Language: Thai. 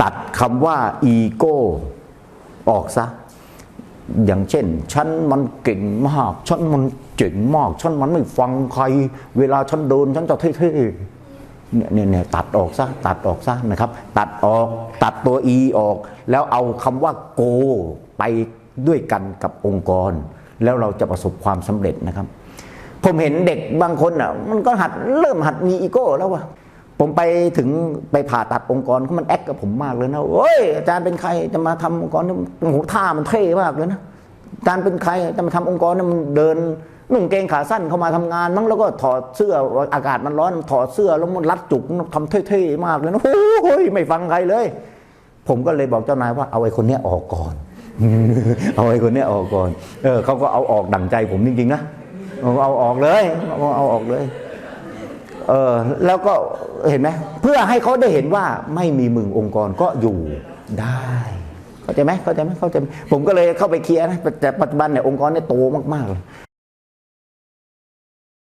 ตัดคำว่าอีโก้ออกซะ อย่างเช่น ฉันมันเก่งมาก ฉันมันเจ๋งมาก ฉันมันไม่ฟังใคร เวลาฉันเดินฉันจะเท่ๆเนี่ยเนี่ยตัดออกซะตัดออกซะนะครับ ตัดออกตัดตัวอีออก แล้วเอาคำว่าโก ไปด้วยกันกับองค์กร แล้วเราจะประสบความสำเร็จนะครับ ผมเห็นเด็กบางคนอะมันก็หัดเริ่มหัดมีอีโก้แล้วว่ะ ผมไปถึงไปผ่าตัดองค์กรเขามันแอคกับผมมากเลยนะเอ้ยอาจารย์เป็นใครจะมาทำองค์กรนี่โอ้โหท่ามันเท่มากเลยนะอาจารย์เป็นใครจะมาทำองค์กรนี่มันเดินนุ่งเกงขาสั้นเข้ามาทำงานมั้งแล้วก็ถอดเสื้ออากาศมันร้อนถอดเสื้อแล้วมันรัดจุกทำเท่ๆมากเลยนะโอ้ยไม่ฟังใครเลย ผมก็เลยบอกเจ้านายว่าเอาไอ้คนเนี้ยออกก่อน เอาไอ้คนเนี้ยออกก่อน เออเขาก็เอาออกดั่งใจผมจริงๆนะเอาออกเลยเอาออกเลย เออแล้วก็เห็นไหมเพื่อให้เขาได้เห็นว่าไม่มีมึงองค์กรก็อยู่ได้เข้าใจไหมเข้าใจไหมเข้าใจไหมผมก็เลยเข้าไปเคลียร์นะแต่ปัจจุบันเนี่ยองค์กรเนี่ยโตมากๆเลย